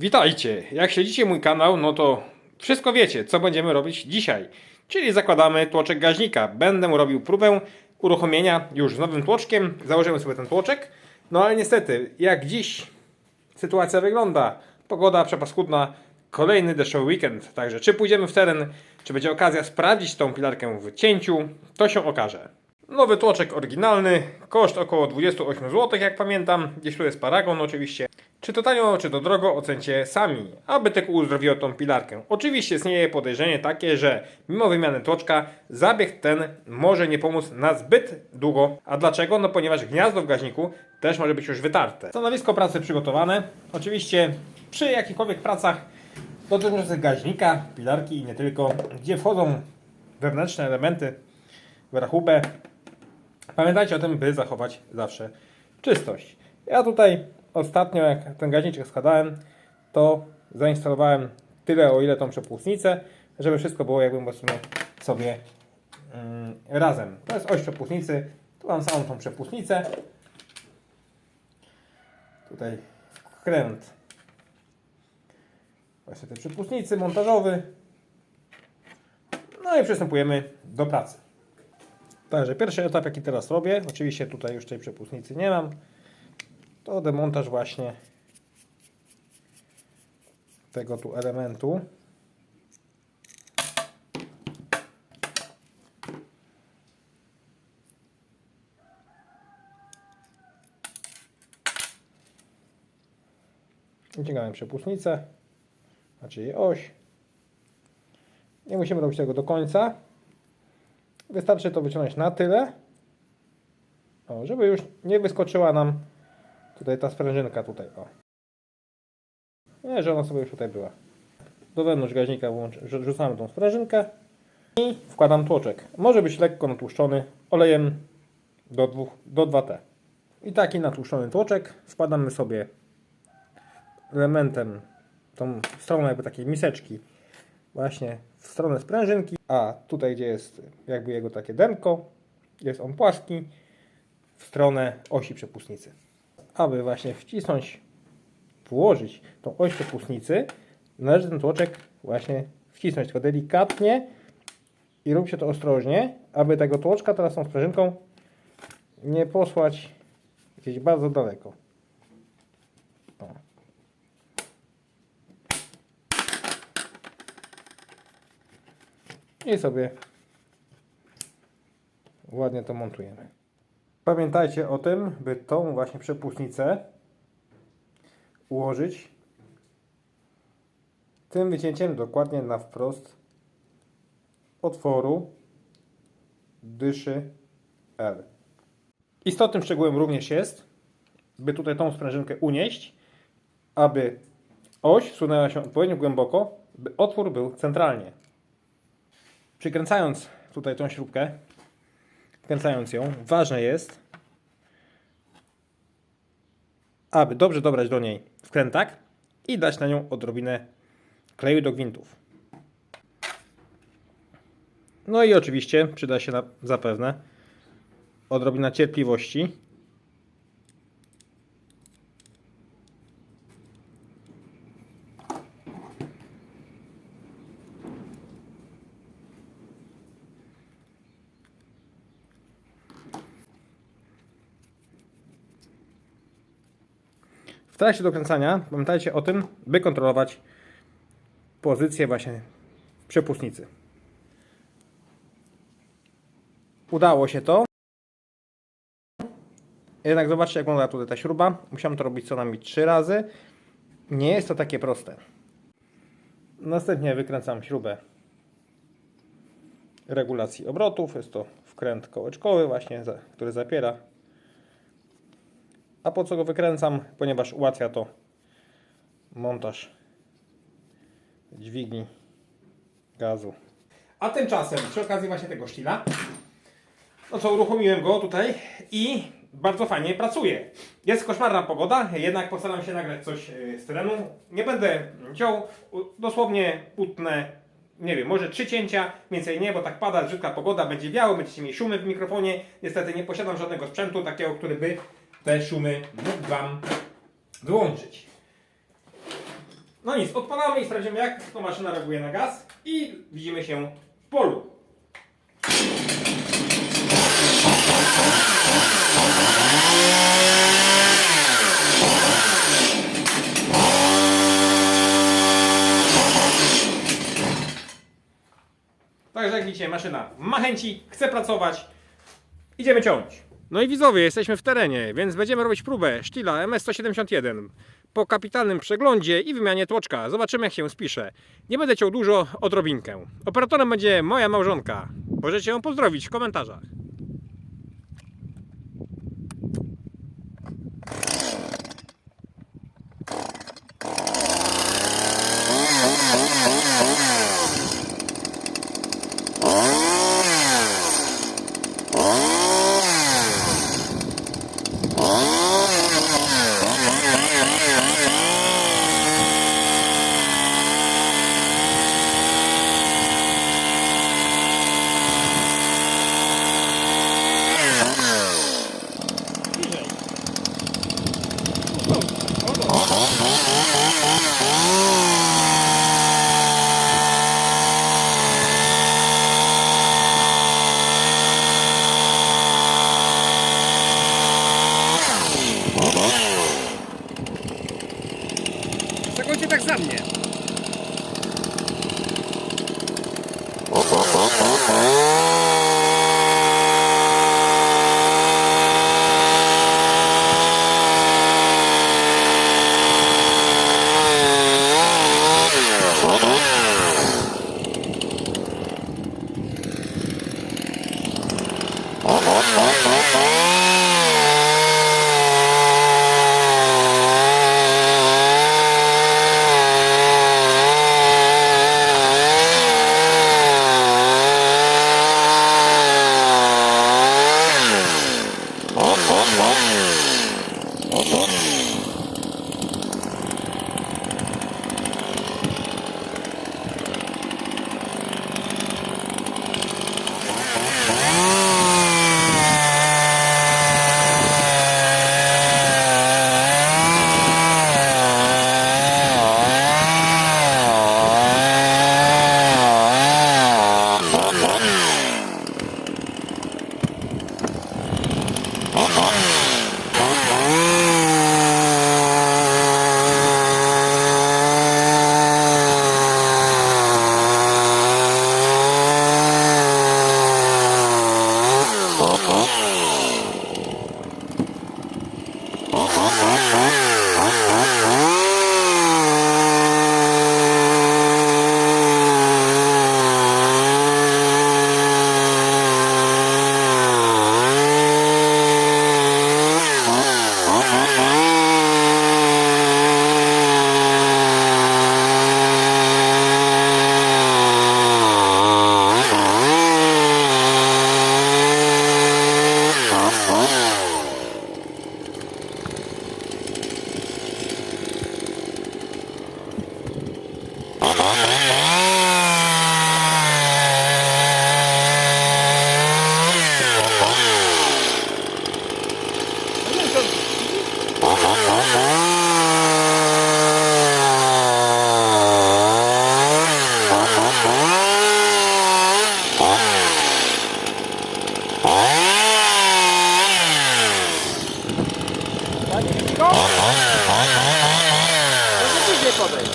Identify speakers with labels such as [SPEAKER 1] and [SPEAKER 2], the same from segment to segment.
[SPEAKER 1] Witajcie! Jak śledzicie mój kanał, no to wszystko wiecie, co będziemy robić dzisiaj. Czyli zakładamy tłoczek gaźnika. Będę robił próbę uruchomienia już z nowym tłoczkiem. Założymy sobie ten tłoczek. No ale niestety, jak dziś sytuacja wygląda, pogoda przepaskudna, kolejny deszczowy weekend. Także czy pójdziemy w teren, czy będzie okazja sprawdzić tą pilarkę w cięciu, to się okaże. Nowy tłoczek oryginalny, koszt około 28 zł, jak pamiętam. Gdzieś tu jest paragon oczywiście. Czy to tanio, czy to drogo, ocencie sami, aby tylko uzdrowiło tą pilarkę. Oczywiście istnieje podejrzenie takie, że mimo wymiany tłoczka, zabieg ten może nie pomóc na zbyt długo. A dlaczego? No ponieważ gniazdo w gaźniku też może być już wytarte. Stanowisko pracy przygotowane. Oczywiście przy jakichkolwiek pracach dotyczących gaźnika, pilarki i nie tylko, gdzie wchodzą wewnętrzne elementy w rachubę, Pamiętajcie o tym, by zachować zawsze czystość. Ja tutaj ostatnio, jak ten gaźniczek składałem, to zainstalowałem tyle, o ile tą przepustnicę, żeby wszystko było jakby właśnie sobie mm, razem. To jest oś przepustnicy. Tu mam samą tą przepustnicę. Tutaj wkręt właśnie tej przepustnicy montażowy. No i przystępujemy do pracy. Także pierwszy etap, jaki teraz robię, oczywiście tutaj już tej przepustnicy nie mam, to demontaż właśnie tego tu elementu. Wyciągamy przepustnicę, znaczy jej oś. Nie musimy robić tego do końca, Wystarczy to wyciągnąć na tyle, o, żeby już nie wyskoczyła nam tutaj ta sprężynka tutaj, o. Nie, że ona sobie już tutaj była. Do wewnątrz gaźnika włącz- rzu- rzucamy tą sprężynkę i wkładam tłoczek. Może być lekko natłuszczony olejem do, dwóch, do 2T. I taki natłuszczony tłoczek wkładamy sobie elementem, tą stroną jakby takiej miseczki właśnie w stronę sprężynki, a tutaj gdzie jest jakby jego takie denko, jest on płaski, w stronę osi przepustnicy. Aby właśnie wcisnąć, włożyć tą oś przepustnicy, należy ten tłoczek właśnie wcisnąć tylko delikatnie i róbcie to ostrożnie, aby tego tłoczka teraz tą sprężynką nie posłać gdzieś bardzo daleko. I sobie ładnie to montujemy. Pamiętajcie o tym, by tą właśnie przepustnicę ułożyć tym wycięciem dokładnie na wprost otworu dyszy L. Istotnym szczegółem również jest, by tutaj tą sprężynkę unieść, aby oś wsunęła się odpowiednio głęboko, by otwór był centralnie. Przykręcając tutaj tą śrubkę, wkręcając ją, ważne jest, aby dobrze dobrać do niej wkrętak i dać na nią odrobinę kleju do gwintów. No i oczywiście przyda się na, zapewne odrobina cierpliwości. W trakcie dokręcania pamiętajcie o tym, by kontrolować pozycję właśnie przepustnicy. Udało się to. Jednak zobaczcie jak wygląda tutaj ta śruba. Musiałem to robić co najmniej 3 razy. Nie jest to takie proste. Następnie wykręcam śrubę regulacji obrotów. Jest to wkręt kołeczkowy właśnie, który zapiera a po co go wykręcam? Ponieważ ułatwia to montaż dźwigni gazu. A tymczasem, przy okazji właśnie tego sztila, no co, uruchomiłem go tutaj i bardzo fajnie pracuje. Jest koszmarna pogoda, jednak postaram się nagrać coś e, z terenu. Nie będę ciął, dosłownie utnę, nie wiem, może trzy cięcia, więcej nie, bo tak pada, brzydka pogoda, będzie wiało, będziecie mieli szumy w mikrofonie. Niestety nie posiadam żadnego sprzętu takiego, który by te szumy mógł Wam wyłączyć. No nic, odpalamy i sprawdzimy jak to maszyna reaguje na gaz i widzimy się w polu. Także jak widzicie, maszyna ma chęci, chce pracować. Idziemy ciąć. No i widzowie, jesteśmy w terenie, więc będziemy robić próbę Stila MS-171 po kapitalnym przeglądzie i wymianie tłoczka. Zobaczymy jak się spisze. Nie będę ciął dużo, odrobinkę. Operatorem będzie moja małżonka. Możecie ją pozdrowić w komentarzach. Proszę później podejść.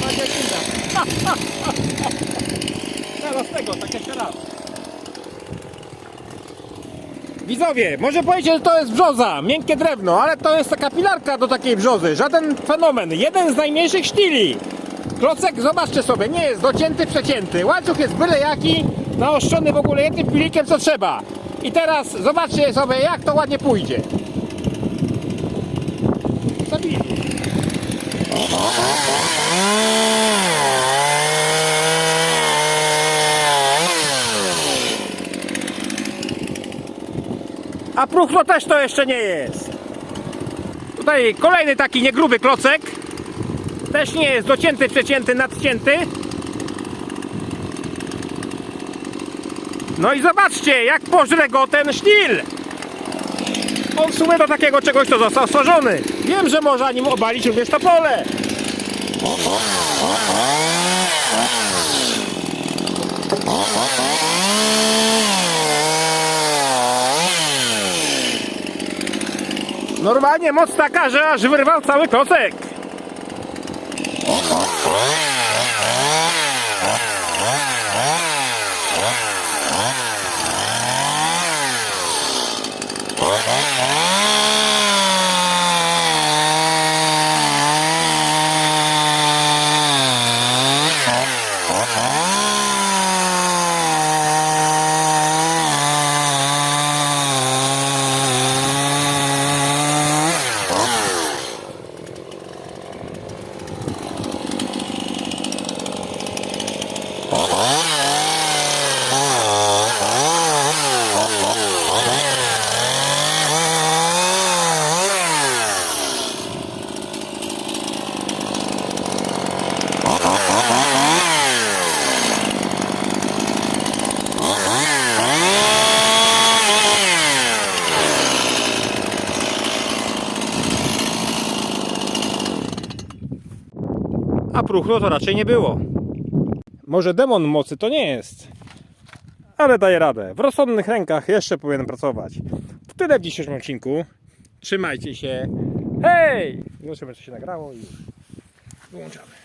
[SPEAKER 1] Macie kinda. Teraz tego, tak jeszcze raz. Widzowie, może powiecie, że to jest brzoza, miękkie drewno, ale to jest taka pilarka do takiej brzozy, żaden fenomen, jeden z najmniejszych sztili. Klocek, zobaczcie sobie, nie jest docięty, przecięty, łańcuch jest byle jaki, naoszczony w ogóle jednym pilikiem co trzeba. I teraz zobaczcie sobie, jak to ładnie pójdzie. Zabili. A próchno też to jeszcze nie jest. Tutaj kolejny taki niegruby klocek. Też nie jest docięty, przecięty, nadcięty. No i zobaczcie, jak pożre go ten sztil. On w sumie do takiego czegoś to został stworzony. Wiem, że można nim obalić również to pole. Normalnie moc taka, że aż wyrwał cały klocek. A próchno to raczej nie było. Może demon mocy to nie jest. Ale daje radę. W rozsądnych rękach jeszcze powinien pracować. To tyle w dzisiejszym odcinku. Trzymajcie się. Hej! Zobaczymy, co się nagrało i. Wyłączamy.